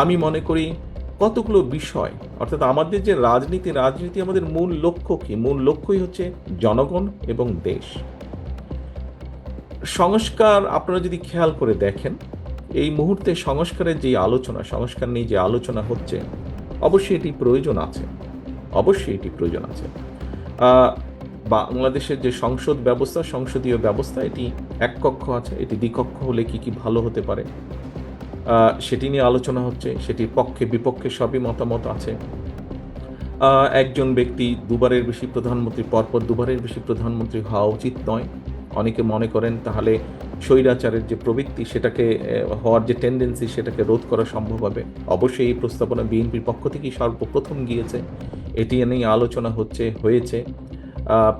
আমি মনে করি কতগুলো বিষয়, অর্থাৎ আমাদের যে রাজনীতি রাজনীতি আমাদের মূল লক্ষ্য কি? মূল লক্ষ্যই হচ্ছে জনগণ এবং দেশ। সংস্কার আপনারা যদি খেয়াল করে দেখেন, এই মুহূর্তে সংস্কারের যে আলোচনা, সংস্কার নিয়ে যে আলোচনা হচ্ছে, অবশ্যই এটি প্রয়োজন আছে। অবশ্যই এটি প্রয়োজন আছে। বাংলাদেশের যে সংসদ ব্যবস্থা, সংসদীয় ব্যবস্থা, এটি এক কক্ষ আছে, এটি দ্বিকক্ষ হলে কি কি ভালো হতে পারে? সেটি নিয়ে আলোচনা হচ্ছে সেটির পক্ষে বিপক্ষে সবই মতামত আছে। একজন ব্যক্তি দুবারের বেশি প্রধানমন্ত্রী, পরপর দুবারের বেশি প্রধানমন্ত্রী হওয়া উচিত নয়। অনেকে মনে করেন তাহলে স্বৈরাচারের যে প্রবৃত্তি, সেটাকে হওয়ার যে টেন্ডেন্সি সেটাকে রোধ করা সম্ভব হবে। অবশ্যই এই প্রস্তাবনা বিএনপির পক্ষ থেকেই সর্বপ্রথম গিয়েছে। এটি নিয়ে আলোচনা হচ্ছে, হয়েছে।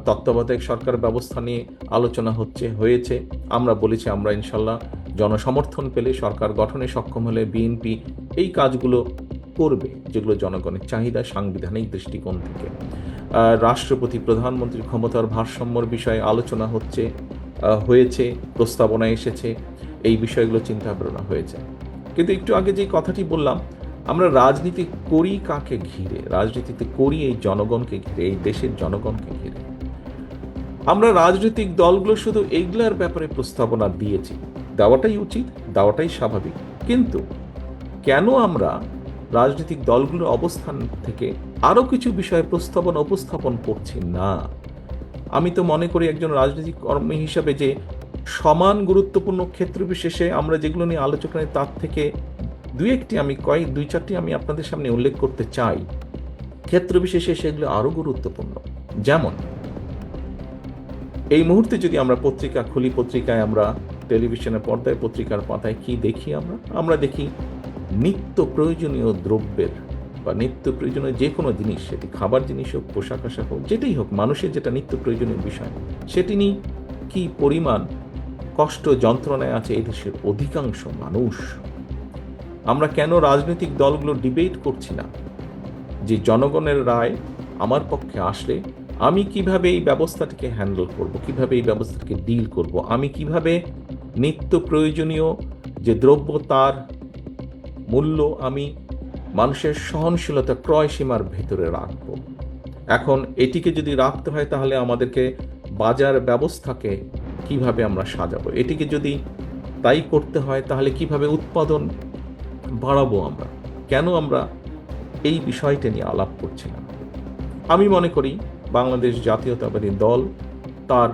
তত্ত্বাবধায়ক সরকার ব্যবস্থা নিয়ে আলোচনা হচ্ছে, হয়েছে। আমরা বলেছি, আমরা ইনশাল্লাহ জনসমর্থন পেলে সরকার গঠনে সক্ষম হলে বিএনপি এই কাজগুলো করবে, যেগুলো জনগণের চাহিদা, সাংবিধানিক দৃষ্টিকোণ থেকে। রাষ্ট্রপতি প্রধানমন্ত্রীর ক্ষমতার ভারসাম্যর বিষয়ে আলোচনা হচ্ছে হয়েছে, প্রস্তাবনা এসেছে, এই বিষয়গুলো চিন্তা ভাবনা হয়েছে। কিন্তু একটু আগে যে কথাটি বললাম, আমরা রাজনীতি করি কাকে ঘিরে? রাজনীতিতে করি এই জনগণকে ঘিরে, এই দেশের জনগণকে ঘিরে। আমরা রাজনৈতিক দলগুলো শুধু এইগুলার ব্যাপারে প্রস্তাবনা দিয়েছি। দেওয়াটাই উচিত, দেওয়াটাই স্বাভাবিক। কিন্তু কেন আমরা রাজনৈতিক দলগুলোর অবস্থান থেকে আরও কিছু বিষয়ে প্রস্তাবনা উপস্থাপন করছি না? আমি তো মনে করি একজন রাজনৈতিক কর্মী হিসাবে যে সমান গুরুত্বপূর্ণ ক্ষেত্র বিশেষে আমরা যেগুলো নিয়ে আলোচনা তার থেকে দুই একটি আমি কয়েক, দুই চারটি আমি আপনাদের সামনে উল্লেখ করতে চাই। ক্ষেত্র বিশেষে সেগুলো আরও গুরুত্বপূর্ণ। যেমন, এই মুহূর্তে যদি আমরা পত্রিকা খুলি, পত্রিকায় আমরা টেলিভিশনের পর্দায়, পত্রিকার পাতায় কি দেখি আমরা? আমরা দেখি নিত্য প্রয়োজনীয় দ্রব্যের বা নিত্য প্রয়োজনীয় যে কোনো জিনিস, সেটি খাবার জিনিস হোক, পোশাক আশাক হোক, যেটাই হোক, মানুষের যেটা নিত্য প্রয়োজনীয় বিষয়, সেটি নিয়ে কি পরিমাণ কষ্ট যন্ত্রণায় আছে এই দেশের অধিকাংশ মানুষ? আমরা কেন রাজনৈতিক দলগুলো ডিবেট করছি না? যে জনগণের রায় আমার পক্ষে আসলে আমি কীভাবে এই ব্যবস্থাটিকে হ্যান্ডেল করব, কীভাবে এই ব্যবস্থাটিকে ডিল করব, আমি কীভাবে নিত্য প্রয়োজনীয় যে দ্রব্য তার মূল্য আমি মানুষের সহনশীলতা ক্রয় সীমার ভেতরে রাখব। এখন এটিকে যদি রাখতে হয় তাহলে আমাদেরকে বাজার ব্যবস্থাকে কীভাবে আমরা সাজাবো? এটিকে যদি তাই করতে হয় তাহলে কীভাবে উৎপাদন বাড়াবো আমরা? কেন আমরা এই বিষয়টা নিয়ে আলাপ করছি না আমি মনে করি বাংলাদেশ জাতীয়তাবাদী দল তার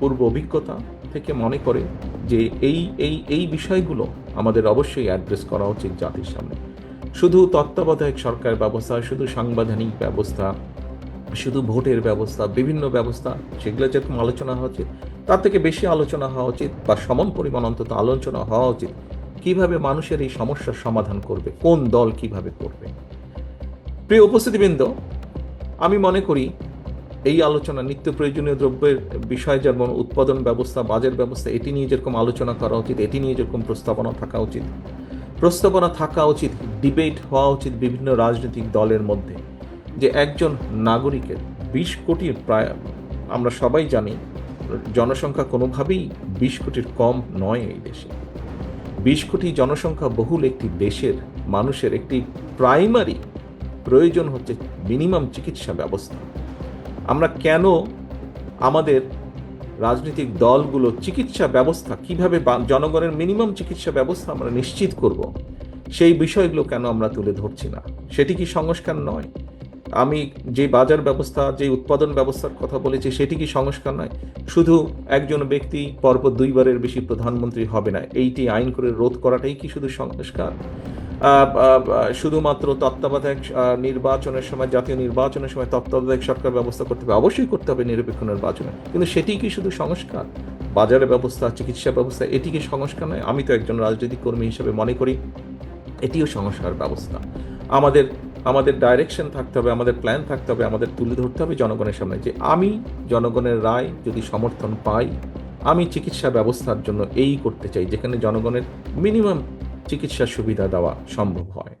পূর্ব অভিজ্ঞতা থেকে মনে করে যে এই এই এই বিষয়গুলো আমাদের অবশ্যই অ্যাড্রেস করা উচিত জাতির সামনে। শুধু তত্ত্বাবধায়ক সরকার ব্যবস্থা, শুধু সাংবিধানিক ব্যবস্থা, শুধু ভোটের ব্যবস্থা, বিভিন্ন ব্যবস্থা, সেগুলো যেরকম আলোচনা হওয়া উচিত, তার থেকে বেশি আলোচনা হওয়া উচিত বা সমান পরিমাণ অন্তত আলোচনা হওয়া উচিত, কীভাবে মানুষের এই সমস্যার সমাধান করবে, কোন দল কীভাবে করবে। প্রিয় উপস্থিতিবৃন্দ, আমি মনে করি এই আলোচনা, নিত্য প্রয়োজনীয় দ্রব্যের বিষয় যেমন উৎপাদন ব্যবস্থা, বাজার ব্যবস্থা, এটি নিয়ে যেরকম আলোচনা করা উচিত, এটি নিয়ে যেরকম প্রস্তাবনা থাকা উচিত। প্রস্তাবনা থাকা উচিত, ডিবেট হওয়া উচিত বিভিন্ন রাজনৈতিক দলের মধ্যে যে একজন নাগরিকের বিশ কোটির প্রায়, আমরা সবাই জানি, জনসংখ্যা কোনোভাবেই বিশ কোটির কম নয় এই দেশে। বিশ কোটি জনসংখ্যা বহুল একটি দেশের মানুষের একটি প্রাইমারি প্রয়োজন হচ্ছে মিনিমাম চিকিৎসা ব্যবস্থা। আমরা কেন আমাদের রাজনৈতিক দলগুলো চিকিৎসা ব্যবস্থা কীভাবে জনগণের মিনিমাম চিকিৎসা ব্যবস্থা আমরা নিশ্চিত করব, সেই বিষয়গুলো কেন আমরা তুলে ধরছি না? সেটি কি সংস্কার নয়? আমি যে বাজার ব্যবস্থা, যে উৎপাদন ব্যবস্থার কথা বলেছি, সেটি কি সংস্কার নয়? শুধু একজন ব্যক্তি পরপর দুইবারের বেশি প্রধানমন্ত্রী হবে না, এইটি আইন করে রোধ করাটাই কি শুধু সংস্কার? শুধুমাত্র তত্ত্বাবধায়ক নির্বাচনের সময়, জাতীয় নির্বাচনের সময় তত্ত্বাবধায়ক সরকার ব্যবস্থা করতে হবে। অবশ্যই করতে হবে নিরপেক্ষ নির্বাচনে। কিন্তু সেটি কি শুধু সংস্কার? বাজারের ব্যবস্থা, চিকিৎসা ব্যবস্থা, এটি কি সংস্কার নয়? আমি তো একজন রাজনৈতিক কর্মী হিসেবে মনে করি, এটিও সংস্কার ব্যবস্থা। আমাদের আমাদের ডাইরেকশন থাকতে হবে, আমাদের প্ল্যান থাকতে হবে, আমাদের তুলে ধরতে হবে জনগণের সামনে যে আমি জনগণের রায় যদি সমর্থন পাই, আমি চিকিৎসা ব্যবস্থার জন্য এই করতে চাই, যেখানে জনগণের মিনিমাম চিকিৎসা সুবিধা দেওয়া সম্ভব হয়।